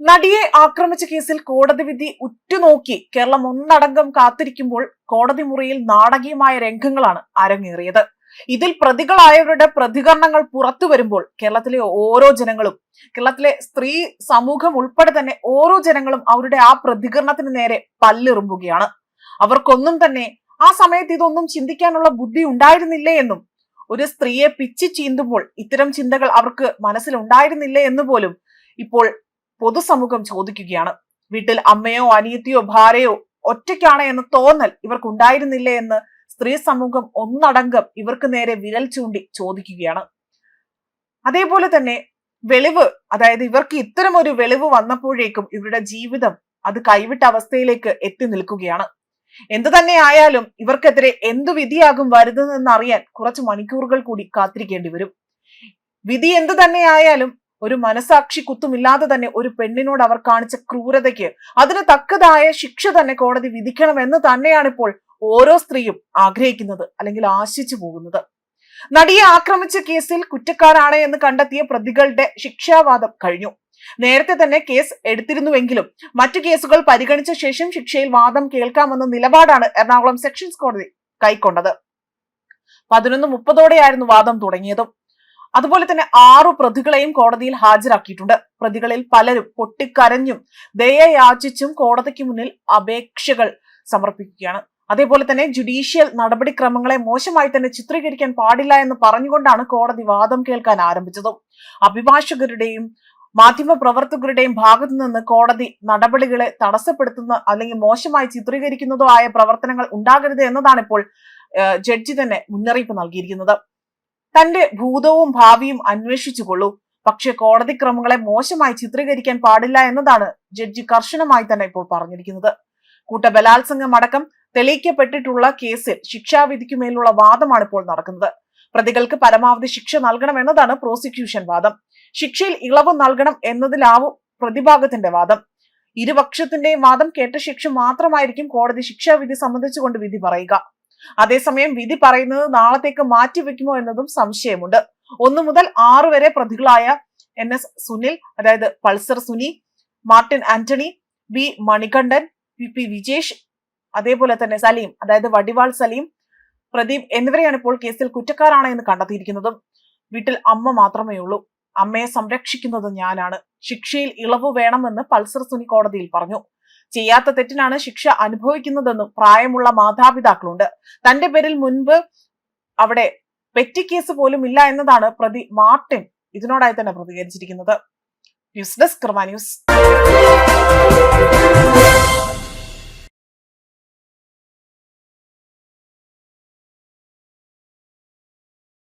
നടിയെ ആക്രമിച്ച കേസിൽ കോടതി വിധി ഉറ്റുനോക്കി കേരളം ഒന്നടങ്കം കാത്തിരിക്കുമ്പോൾ കോടതി മുറിയിൽ നാടകീയമായ രംഗങ്ങളാണ് അരങ്ങേറിയത്. ഇതിൽ പ്രതികളായവരുടെ പ്രതികരണങ്ങൾ പുറത്തു വരുമ്പോൾ കേരളത്തിലെ ഓരോ ജനങ്ങളും കേരളത്തിലെ സ്ത്രീ സമൂഹം ഉൾപ്പെടെ തന്നെ ഓരോ ജനങ്ങളും അവരുടെ ആ പ്രതികരണത്തിന് നേരെ പല്ലിറുമ്പുകയാണ്. അവർക്കൊന്നും തന്നെ ആ സമയത്ത് ഇതൊന്നും ചിന്തിക്കാനുള്ള ബുദ്ധി ഉണ്ടായിരുന്നില്ലേ എന്നും ഒരു സ്ത്രീയെ പിച്ചി ചീന്തുമ്പോൾ ഇത്തരം ചിന്തകൾ അവർക്ക് മനസ്സിലുണ്ടായിരുന്നില്ലേ എന്ന് പോലും ഇപ്പോൾ പൊതുസമൂഹം ചോദിക്കുകയാണ്. വീട്ടിൽ അമ്മയോ അനിയത്തിയോ ഭാര്യയോ ഒറ്റയ്ക്കാണ് എന്ന് തോന്നൽ ഇവർക്കുണ്ടായിരുന്നില്ലേ എന്ന് സ്ത്രീ സമൂഹം ഒന്നടങ്കം ഇവർക്ക് നേരെ വിരൽ ചൂണ്ടി ചോദിക്കുകയാണ്. അതേപോലെ തന്നെ വെളിവ് അതായത് ഇവർക്ക് ഇത്തരം ഒരു വെളിവ് വന്നപ്പോഴേക്കും ഇവരുടെ ജീവിതം അത് കൈവിട്ട അവസ്ഥയിലേക്ക് എത്തി നിൽക്കുകയാണ്. എന്തു തന്നെ ആയാലും ഇവർക്കെതിരെ എന്തു വിധിയാകും വരുന്നതെന്ന് അറിയാൻ കുറച്ച് മണിക്കൂറുകൾ കൂടി കാത്തിരിക്കേണ്ടി വരും. വിധി എന്തു തന്നെ ആയാലും ഒരു മനസാക്ഷി കുത്തുമില്ലാതെ തന്നെ ഒരു പെണ്ണിനോട് അവർ കാണിച്ച ക്രൂരതയ്ക്ക് അതിന് തക്കതായ ശിക്ഷ തന്നെ കോടതി വിധിക്കണമെന്ന് തന്നെയാണ് ഇപ്പോൾ ഓരോ സ്ത്രീയും ആഗ്രഹിക്കുന്നത് അല്ലെങ്കിൽ ആശിച്ചു പോകുന്നത്. നടിയെ ആക്രമിച്ച കേസിൽ കുറ്റക്കാരാണ് എന്ന് കണ്ടെത്തിയ പ്രതികളുടെ ശിക്ഷാവാദം കഴിഞ്ഞു. നേരത്തെ തന്നെ കേസ് എടുത്തിരുന്നുവെങ്കിലും മറ്റു കേസുകൾ പരിഗണിച്ച ശേഷം ശിക്ഷയിൽ വാദം കേൾക്കാമെന്ന നിലപാടാണ് എറണാകുളം സെക്ഷൻസ് കോടതി കൈക്കൊണ്ടത്. പതിനൊന്ന് മുപ്പതോടെയായിരുന്നു വാദം തുടങ്ങിയതും. അതുപോലെ തന്നെ ആറു പ്രതികളെയും കോടതിയിൽ ഹാജരാക്കിയിട്ടുണ്ട്. പ്രതികളിൽ പലരും പൊട്ടിക്കരഞ്ഞും ദയയാചിച്ചും കോടതിക്ക് മുന്നിൽ അപേക്ഷകൾ സമർപ്പിക്കുകയാണ്. അതേപോലെ തന്നെ ജുഡീഷ്യൽ നടപടിക്രമങ്ങളെ മോശമായി തന്നെ ചിത്രീകരിക്കാൻ പാടില്ല എന്ന് പറഞ്ഞുകൊണ്ടാണ് കോടതി വാദം കേൾക്കാൻ ആരംഭിച്ചതും. അഭിഭാഷകരുടെയും മാധ്യമ പ്രവർത്തകരുടെയും ഭാഗത്തു നിന്ന് കോടതി നടപടികളെ തടസ്സപ്പെടുത്തുന്ന അല്ലെങ്കിൽ മോശമായി ചിത്രീകരിക്കുന്നതോ ആയ പ്രവർത്തനങ്ങൾ ഉണ്ടാകരുത് എന്നതാണ് ഇപ്പോൾ ജഡ്ജി തന്നെ മുന്നറിയിപ്പ് നൽകിയിരിക്കുന്നത്. തന്റെ ഭൂതവും ഭാവിയും അന്വേഷിച്ചുകൊള്ളൂ. പക്ഷെ കോടതി ക്രമങ്ങളെ മോശമായി ചിത്രീകരിക്കാൻ പാടില്ല എന്നതാണ് ജഡ്ജി കർശനമായി തന്നെ ഇപ്പോൾ പറഞ്ഞിരിക്കുന്നത്. കൂട്ട ബലാത്സംഗം അടക്കം തെളിയിക്കപ്പെട്ടിട്ടുള്ള കേസിൽ ശിക്ഷാവിധിക്കുമേലുള്ള വാദമാണ് ഇപ്പോൾ നടക്കുന്നത്. പ്രതികൾക്ക് പരമാവധി ശിക്ഷ നൽകണം എന്നതാണ് പ്രോസിക്യൂഷൻ വാദം. ശിക്ഷയിൽ ഇളവ് നൽകണം എന്നതിലാവും പ്രതിഭാഗത്തിന്റെ വാദം. ഇരുപക്ഷത്തിന്റെയും വാദം കേട്ട ശിക്ഷ മാത്രമായിരിക്കും കോടതി ശിക്ഷാവിധി സംബന്ധിച്ചുകൊണ്ട് വിധി പറയുക. അതേസമയം വിധി പറയുന്നത് നാളത്തേക്ക് മാറ്റിവെക്കുമോ എന്നതും സംശയമുണ്ട്. ഒന്നു മുതൽ ആറ് വരെ പ്രതികളായ എൻ എസ് സുനിൽ അതായത് Pulsar Suni Martin Antony V Manikandan P P Vijesh അതേപോലെ തന്നെ സലീം അതായത് വടിവാൾ സലീം പ്രദീപ് എന്നിവരെയാണ് ഇപ്പോൾ കേസിൽ കുറ്റക്കാരാണ് എന്ന് കണ്ടെത്തിയിരിക്കുന്നതും. വീട്ടിൽ അമ്മ മാത്രമേ ഉള്ളൂ അമ്മയെ സംരക്ഷിക്കുന്നത് ഞാനാണ്. ശിക്ഷയിൽ ഇളവ് വേണമെന്ന് പൾസർ സുനി കോടതിയിൽ പറഞ്ഞു. ചെയ്യാത്ത തെറ്റിനാണ് ശിക്ഷ അനുഭവിക്കുന്നതെന്നും പ്രായമുള്ള മാതാപിതാക്കളുണ്ട്. തന്റെ പേരിൽ മുൻപ് അവിടെ പെറ്റി കേസ് പോലും ഇല്ല എന്നതാണ് പ്രതി മാർട്ടിൻ ഇതിനോടായി തന്നെ പ്രതികരിച്ചിരിക്കുന്നത്. News desk news.